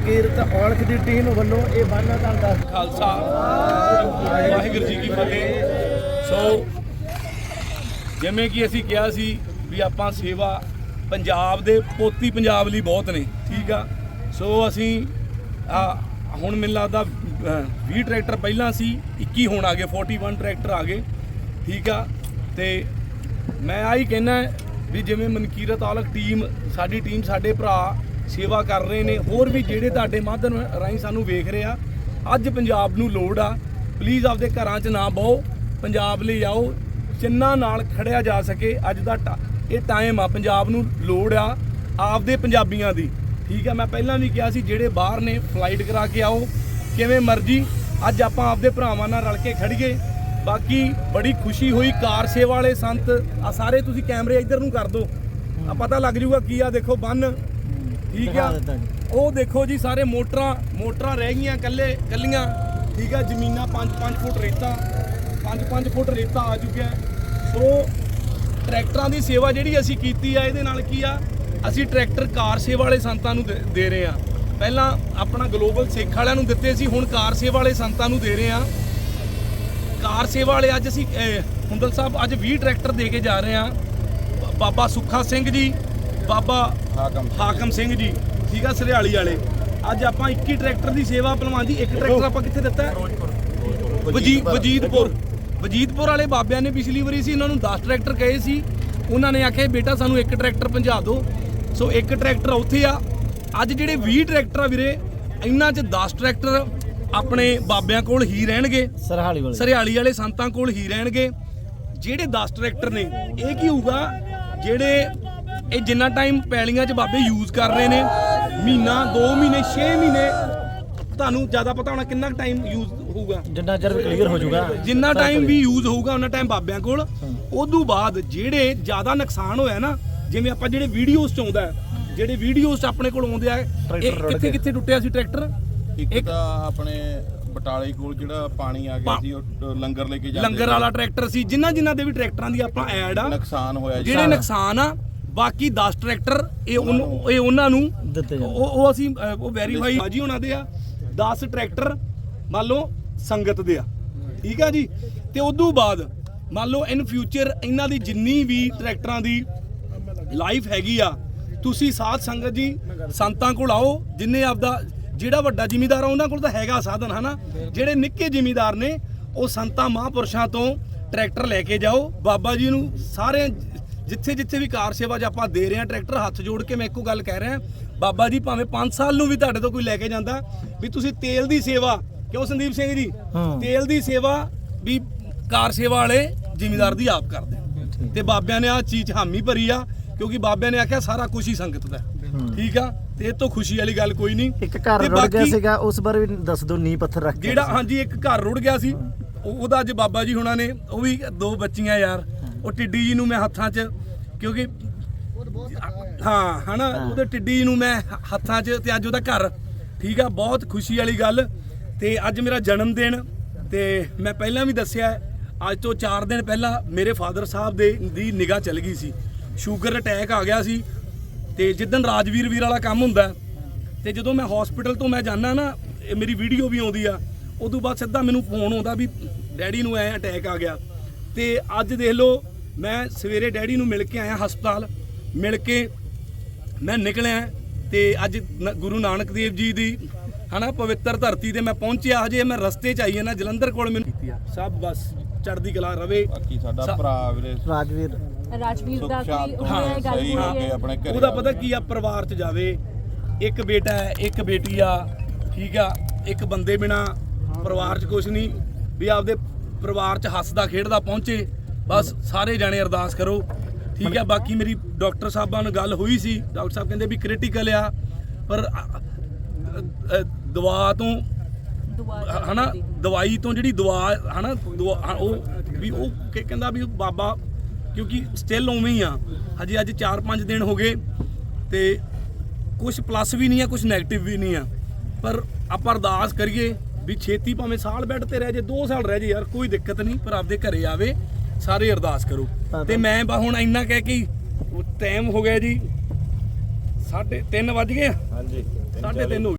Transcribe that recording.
ਮਨਕੀਰਤ ਔਲਖ ਦੀ team ਵੱਲੋਂ ਇਹ ਬਾਨਾ ਤੁਹਾਨੂੰ ਦੱਸ ਖਾਲਸਾ। ਵਾਹਿਗੁਰੂ ਜੀ ਕੀ ਫਤਿਹ। ਸੋ ਜਿਵੇਂ ਕਿ ਅਸੀਂ ਕਿਹਾ ਸੀ ਵੀ ਆਪਾਂ ਸੇਵਾ ਪੰਜਾਬ ਦੇ ਪੋਤੀ ਪੰਜਾਬ ਲਈ ਬਹੁਤ ਨੇ ਠੀਕ ਆ? ਸੋ ਅਸੀਂ ਹੁਣ ਮੈਨੂੰ ਲੱਗਦਾ ਅ, 20 ਟਰੈਕਟਰ ਪਹਿਲਾਂ ਸੀ 21 ਹੁਣ ਆ ਗਏ 41 ਟਰੈਕਟਰ ਆ ਗਏ ਠੀਕ ਆ? ਤੇ ਮੈਂ ਆਹੀ ਕਹਿਣਾ ਵੀ ਜਿਵੇਂ ਮਨਕੀਰਤ ਔਲਖ ਟੀਮ ਸਾਡੀ ਟੀਮ ਸਾਡੇ ਭਰਾ ਸੇਵਾ ਕਰ ਰਹੇ ਨੇ। ਹੋਰ ਵੀ ਜਿਹੜੇ ਤੁਹਾਡੇ ਮਾਧਿਅਮ ਰਾਹੀਂ ਸਾਨੂੰ ਵੇਖ ਰਹੇ ਆ, ਅੱਜ ਪੰਜਾਬ ਨੂੰ ਲੋੜ ਆ। ਪਲੀਜ਼ ਆਪਦੇ ਘਰਾਂ 'ਚ ਨਾ ਬਹੁ। ਪੰਜਾਬ ਲਈ ਆਓ। ਜਿੰਨਾ ਨਾਲ ਖੜਿਆ ਜਾ ਸਕੇ, ਅੱਜ ਦਾ ਟਾ- ਇਹ ਟਾਈਮ ਆ। ਪੰਜਾਬ ਨੂੰ ਲੋੜ ਆ ਆਪਦੇ ਪੰਜਾਬੀਆਂ ਦੀ। ਠੀਕ ਆ, ਮੈਂ ਪਹਿਲਾਂ ਵੀ ਕਿਹਾ ਸੀ, ਜਿਹੜੇ ਬਾਹਰ ਨੇ ਫਲਾਈਟ ਕਰਾ ਕੇ ਆਓ। ਕਿਵੇਂ ਮਰਜ਼ੀ, ਅੱਜ ਆਪਾਂ ਆਪਦੇ ਭਰਾਵਾਂ ਨਾਲ ਰਲ ਕੇ ਖੜੀਏ ਬਾਕੀ ਬੜੀ ਖੁਸ਼ੀ ਹੋਈ, ਕਾਰ ਸੇਵਾ ਵਾਲੇ ਸੰਤ। ਆ ਸਾਰੇ ਤੁਸੀਂ ਕੈਮਰੇ ਇੱਧਰ ਨੂੰ ਕਰ ਦਿਓ। ਆ ਪਤਾ ਲੱਗ ਜੂਗਾ ਕੀ ਆ, ਦੇਖੋ ਬੰਨ। ਠੀਕ ਆ। ਉਹ ਦੇਖੋ ਜੀ ਸਾਰੇ ਮੋਟਰਾਂ ਮੋਟਰਾਂ ਰਹਿ ਗਈਆਂ ਕੱਲੇ ਕੱਲੀਆਂ ਠੀਕ ਆ ਜ਼ਮੀਨਾਂ 5-5 ਫੁੱਟ ਰੇਤਾ 5-5 ਫੁੱਟ ਰੇਤਾ ਆ ਚੁੱਕਿਆ। ਸੋ ਟਰੈਕਟਰਾਂ ਦੀ ਸੇਵਾ ਜਿਹੜੀ ਅਸੀਂ ਕੀਤੀ ਆ ਇਹਦੇ ਨਾਲ ਕੀ ਆ? ਅਸੀਂ ਟਰੈਕਟਰ ਕਾਰ ਸੇਵਾ ਵਾਲੇ ਸੰਤਾਂ ਨੂੰ ਦੇ- ਰਹੇ ਆ। ਪਹਿਲਾਂ ਆਪਣਾ ਗਲੋਬਲ ਸਿੱਖ ਵਾਲਿਆਂ ਨੂੰ ਦਿੱਤੇ ਸੀ ਹੁਣ ਕਾਰ ਸੇਵਾ ਵਾਲੇ ਸੰਤਾਂ ਨੂੰ ਦੇ ਰਹੇ ਆ। ਕਾਰ ਸੇਵਾ ਵਾਲੇ ਅੱਜ ਅਸੀਂ ਹੁੰਦਲ ਸਾਹਿਬ ਅੱਜ 20 ਟਰੈਕਟਰ ਦੇ ਕੇ ਜਾ ਰਹੇ ਆ। ਬਾਬਾ ਸੁੱਖਾ ਸਿੰਘ ਜੀ ਬਾਬਾ ਹਾਕਮ ਹਾਕਮ ਸਿੰਘ ਜੀ ਠੀਕ ਆ ਸਰਿਆਲੀ ਵਾਲੇ। ਅੱਜ ਆਪਾਂ 21 ਟਰੈਕਟਰ ਦੀ ਸੇਵਾ ਪਹਿਲਵਾਨ ਦੀ ਇੱਕ ਟਰੈਕਟਰ ਆਪਾਂ ਕਿੱਥੇ ਦਿੱਤਾ? ਹੈ? ਵਜੀ ਵਜੀਦਪੁਰ। ਵਜੀਦਪੁਰ ਵਾਲੇ ਬਾਬਿਆਂ ਨੇ ਪਿਛਲੀ ਵਾਰੀ ਸੀ ਇਹਨਾਂ ਨੂੰ 10 ਟਰੈਕਟਰ ਕਹੇ ਸੀ। ਉਹਨਾਂ ਨੇ ਆਖਿਆ ਬੇਟਾ ਸਾਨੂੰ ਇੱਕ ਟਰੈਕਟਰ ਪਹੁੰਚਾ ਦਿਓ। ਸੋ ਇੱਕ ਟਰੈਕਟਰ ਉੱਥੇ ਆ। ਅੱਜ ਜਿਹੜੇ 20 ਟਰੈਕਟਰ ਆ ਵੀਰੇ ਇਹਨਾਂ 'ਚ 10 ਟਰੈਕਟਰ ਆਪਣੇ ਬਾਬਿਆਂ ਕੋਲ ਹੀ ਰਹਿਣਗੇ। ਸਰਹਾਲੀ ਵਾਲੇ। ਸਰਿਆਲੀ ਵਾਲੇ ਸੰਤਾਂ ਕੋਲ ਹੀ ਰਹਿਣਗੇ। ਜਿਹੜੇ 10 ਟਰੈਕਟਰ ਨੇ ਇਹ ਕੀ ਹੋਊਗਾ? ਜਿਹੜੇ ਇਹ ਜਿੰਨਾ ਟਾਈਮ ਪੈਲੀਆਂ 'ਚ ਬਾਬੇ ਯੂਜ਼ ਕਰ ਰਹੇ ਨੇ ਮਹੀਨਾ 2 ਮਹੀਨੇ 6 ਮਹੀਨੇ ਤੁਹਾਨੂੰ ਜ਼ਿਆਦਾ ਪਤਾ ਹੋਣਾ ਕਿੰਨਾ ਟਾਈਮ ਯੂਜ਼ ਹੋਊਗਾ। ਜਿੰਨਾ ਚਿਰ ਕਲੀਅਰ ਹੋ ਜਾਊਗਾ ਜਿੰਨਾ ਟਾਈਮ ਵੀ ਯੂਜ਼ ਹੋਊਗਾ ਉਹਨਾਂ ਟਾਈਮ ਬਾਬਿਆਂ ਕੋਲ। ਉਦੋਂ ਬਾਅਦ ਜਿਹੜੇ ਜ਼ਿਆਦਾ ਨੁਕਸਾਨ ਹੋਇਆ ਨਾ ਜਿਵੇਂ ਆਪਾਂ ਜਿਹੜੇ ਵੀਡੀਓਜ਼ 'ਚ ਆਉਂਦਾ ਹੈ, ਜਿਹੜੇ ਵੀਡੀਓਜ਼ ਆਪਣੇ ਕੋਲ ਆਉਂਦੇ ਆ ਕਿੱਥੇ। ਕਿੱਥੇ ਟੁੱਟਿਆ ਸੀ ਟਰੈਕਟਰ? ਇੱਕ ਤਾਂ ਆਪਣੇ ਬਟਾਲੇ ਕੋਲ ਜਿਹੜਾ ਪਾਣੀ ਆ ਗਿਆ ਸੀ ਉਹ ਲੰਗਰ ਲੈ ਕੇ ਜਾਂਦੇ ਲੰਗਰ। ਵਾਲਾ ਟਰੈਕਟਰ ਸੀ ਜਿਨ੍ਹਾਂ ਜਿਨ੍ਹਾਂ ਦੇ ਵੀ ਟਰੈਕਟਰਾਂ ਦੀ ਆਪਾਂ ਐਡ ਆ ਨੁਕਸਾਨ ਹੋਇਆ ਜਿਹੜੇ ਨੁਕਸਾਨ ਆ ਬਾਕੀ 10 ਟਰੈਕਟਰ ਇਹ ਉਹਨੂੰ- ਇਹ ਉਹਨਾਂ ਨੂੰ ਦਿੱਤੇ ਜਾਂਦੇ। ਉਹ ਉਹ ਅਸੀਂ ਅਹ, ਉਹ ਵੈਰੀਫਾਈ ਬਾਜੀ ਉਹਨਾਂ ਦੇ ਆ। 10 ਟਰੈਕਟਰ ਮੰਨ ਲਓ ਸੰਗਤ ਦੇ ਆ। ਠੀਕ ਆ ਜੀ? ਤੇ ਉਦੋਂ ਬਾਅਦ ਮੰਨ ਲਓ ਇਨ ਫਿਊਚਰ ਇਹਨਾਂ ਦੀ ਜਿੰਨੀ ਵੀ ਟਰੈਕਟਰਾਂ ਦੀ ਲਾਈਫ ਹੈਗੀ ਆ ਤੁਸੀਂ ਸਾਧ ਸੰਗਤ ਜੀ ਸੰਤਾਂ ਕੋਲ ਆਓ ਜਿੰਨੇ ਆਪਦਾ ਜਿਹੜਾ ਵੱਡਾ ਜ਼ਿਮੀਦਾਰ ਆ ਉਹਨਾਂ ਕੋਲ ਤਾਂ ਹੈਗਾ ਸਾਧਨ ਹਨਾ? ਜਿਹੜੇ ਨਿੱਕੇ ਜ਼ਿਮੀਦਾਰ ਨੇ ਉਹ ਸੰਤਾਂ ਮਹਾਂਪੁਰਸ਼ਾਂ ਤੋਂ ਟਰੈਕਟਰ ਲੈ ਕੇ ਜਾਓ। ਬਾਬਾ ਜੀ ਨੂੰ ਸਾਰੇ ਜਿੱਥੇ ਜਿੱਥੇ ਵੀ ਕਾਰ ਸੇਵਾ 'ਚ ਆਪਾਂ ਦੇ ਰਹੇ ਹਾਂ ਟਰੈਕਟਰ ਹੱਥ ਜੋੜ ਕੇ ਮੈਂ ਇੱਕੋ ਗੱਲ ਕਹਿ ਰਿਹਾ। ਬਾਬਾ ਜੀ ਭਾਵੇਂ 5 ਸਾਲ ਨੂੰ ਵੀ ਤੁਹਾਡੇ ਤੋਂ ਕੋਈ ਲੈ ਕੇ ਜਾਂਦਾ ਵੀ ਤੁਸੀਂ ਤੇਲ ਦੀ ਸੇਵਾ ਕਿਉਂ ਸੰਦੀਪ ਸਿੰਘ ਜੀ? ਹਾਂ। ਤੇਲ ਦੀ ਸੇਵਾ ਵੀ ਕਾਰ ਸੇਵਾ ਵਾਲੇ ਜ਼ਿਮੀਦਾਰ ਦੀ ਆਪ ਕਰਦੇ। ਤੇ ਬਾਬਿਆਂ ਨੇ ਆ ਚੀਜ਼ ਹਾਮੀ ਭਰੀ ਆ ਕਿਉਂਕਿ ਬਾਬਿਆਂ ਨੇ ਆਖਿਆ ਸਾਰਾ ਕੁਝ ਹੀ ਸੰਗਤ ਦਾ। ਠੀਕ ਆ? ਤੇ ਇਹ ਤੋਂ ਖੁਸ਼ੀ ਵਾਲੀ ਗੱਲ ਕੋਈ ਨਹੀਂ। ਇੱਕ ਘਰ ਰੁੜ ਗਿਆ ਸੀਗਾ ਉਸ ਬਾਰੇ ਵੀ ਦੱਸ ਦਿਓ ਨੀ ਪੱਥਰ ਰੱਖ ਕੇ ਜਿਹੜਾ ਹਾਂਜੀ ਇੱਕ ਘਰ ਰੁੜ ਗਿਆ ਸੀ। ਉਹ- ਉਹਦਾ ਅੱਜ ਬਾਬਾ ਜੀ ਹੁਣਾਂ ਨੇ ਉਹ ਵੀ ਦੋ ਬੱਚੀਆਂ ਯਾਰ। ਉਹ ਟਿੱਡੀ ਜੀ ਨੂੰ ਮੈਂ ਹੱਥਾਂ 'ਚ ਕਿਉਂਕਿ ਹਾਂ ਹਨਾ ਉਹਦੇ ਟਿੱਡੀ ਜੀ ਨੂੰ ਮੈਂ ਹੱਥਾਂ 'ਚ ਤੇ ਅੱਜ ਉਹਦਾ ਘਰ। ਠੀਕ ਆ ਬਹੁਤ ਖੁਸ਼ੀ ਵਾਲੀ ਗੱਲ। ਤੇ ਅੱਜ ਮੇਰਾ ਜਨਮ ਦਿਨ ਤੇ ਮੈਂ ਪਹਿਲਾਂ ਵੀ ਦੱਸਿਆ ਅੱਜ ਤੋਂ 4 ਦਿਨ ਪਹਿਲਾਂ ਮੇਰੇ ਫਾਦਰ ਸਾਹਿਬ ਦੇ ਦੀ ਨਿਗਾਹ ਚਲ ਗਈ ਸੀ। ਸ਼ੂਗਰ ਅਟੈਕ ਆ ਗਿਆ ਸੀ ਤੇ ਜਿੱਦਣ ਰਾਜਵੀਰ ਵੀਰ ਵਾਲਾ ਕੰਮ ਹੁੰਦਾ ਤੇ ਜਦੋਂ ਮੈਂ ਹਸਪੀਟਲ ਤੋਂ ਮੈਂ ਜਾਣਾ ਨਾ ਇਹ ਮੇਰੀ ਵੀਡੀਓ ਵੀ ਆਉਂਦੀ ਆ ਉਦੋਂ ਬਾਅਦ ਸਿੱਧਾ ਮੈਨੂੰ ਫੋਨ ਆਉਂਦਾ ਵੀ ਡੈਡੀ ਨੂੰ ਐ ਅਟੈਕ ਆ ਗਿਆ। ਤੇ ਅੱਜ ਦੇਖ ਲਓ ਮੈਂ ਸਵੇਰੇ ਡੈਡੀ ਨੂੰ ਮਿਲ ਕੇ ਆਇਆ ਹਸਪਤਾਲ। ਮਿਲ ਕੇ ਮੈਂ ਨਿਕਲਿਆ ਤੇ ਅੱਜ ਗੁਰੂ ਨਾਨਕ ਦੇਵ ਜੀ ਦੀ ਹਨਾ ਪਵਿੱਤਰ ਧਰਤੀ ਤੇ ਮੈਂ ਪਹੁੰਚਿਆ। ਹਜੇ ਮੈਂ ਰਸਤੇ 'ਚ ਆਈ ਹਾਂ ਨਾ ਜਲੰਧਰ ਕੋਲ ਮੈਨੂੰ ਕੀਤੀ ਆ। ਸਭ ਬਸ ਚੜ੍ਹਦੀ ਕਲਾ ਰਵੇ। ਬਾਕੀ ਸਾਡਾ ਭਰਾ ਵੀਰੇ ਰਾਜਵੀਰ। ਰਾਜਵੀਰ ਦਾ ਸ਼ਾਂਤ ਉਹਨੇ ਗੱਲ ਹੋਈ ਹੋ ਕੇ ਹੈ। ਆਪਣੇ ਘਰੇ ਉਹਦਾ ਪਤਾ। ਕੀ ਆ ਪਰਿਵਾਰ 'ਚ ਜਾਵੇ। ਇੱਕ ਬੇਟਾ ਹੈ ਇੱਕ ਬੇਟੀ ਆ ਠੀਕ ਆ। ਇੱਕ ਬੰਦੇ ਬਿਨਾ ਪਰਿਵਾਰ 'ਚ ਕੁਝ ਨਹੀਂ। ਵੀ ਆਪਦੇ ਪਰਿਵਾਰ 'ਚ ਹੱਸਦਾ ਖੇਡਦਾ ਪਹੁੰਚੇ ਬਸ ਸਾਰੇ ਜਾਣੇ ਅਰਦਾਸ ਕਰੋ। ਠੀਕ ਆ ਬਾਕੀ ਮੇਰੀ ਡਾਕਟਰ ਸਾਹਿਬਾਂ ਨਾਲ ਗੱਲ ਹੋਈ ਸੀ ਡਾਕਟਰ ਸਾਹਿਬ ਕਹਿੰਦੇ ਵੀ ਕ੍ਰਿਟੀਕਲ ਆ ਪਰ ਦਵਾ ਤੋਂ ਦੁਆ ਹਨਾ ਦਵਾਈ ਤੋਂ ਜਿਹੜੀ ਦਵਾ ਹਨਾ ਦੁਆ ਹਾਂ, ਉਹ ਵੀ ਉਹ ਕਹਿੰਦਾ ਵੀ ਬਾਬਾ ਕਿਉਂਕਿ ਸਟਿਲ ਉਵੇਂ ਹੀ ਆ। ਹਜੇ ਅੱਜ 4-5 ਦਿਨ ਹੋ ਗਏ ਤੇ ਕੁਝ ਪਲੱਸ ਵੀ ਨਹੀਂ ਆ ਕੁਝ 네ਗੇਟਿਵ ਵੀ ਨਹੀਂ ਆ। ਪਰ ਆਪਾਂ ਅਰਦਾਸ ਕਰੀਏ ਵੀ ਛੇਤੀ ਭਾਵੇਂ ਸਾਲ ਬੈੱਡ ਤੇ ਰਹਿ ਜੇ 2 ਸਾਲ ਰਹਿ ਜੇ ਯਾਰ ਕੋਈ ਦਿੱਕਤ ਨਹੀਂ ਪਰ ਆਪਦੇ ਘਰੇ ਆਵੇ ਸਾਰੇ ਅਰਦਾਸ ਕਰੋ। ਤੇ ਮੈਂ ਬਾ ਹੁਣ ਇੰਨਾ ਕਹਿ ਕੇ ਟਾਈਮ ਹੋ ਗਿਆ ਜੀ। ਸਾਢੇ 3 ਵੱਜ ਗਏ। ਹਾਂਜੀ ਸਾਢੇ 3 ਹੋ ਗਏ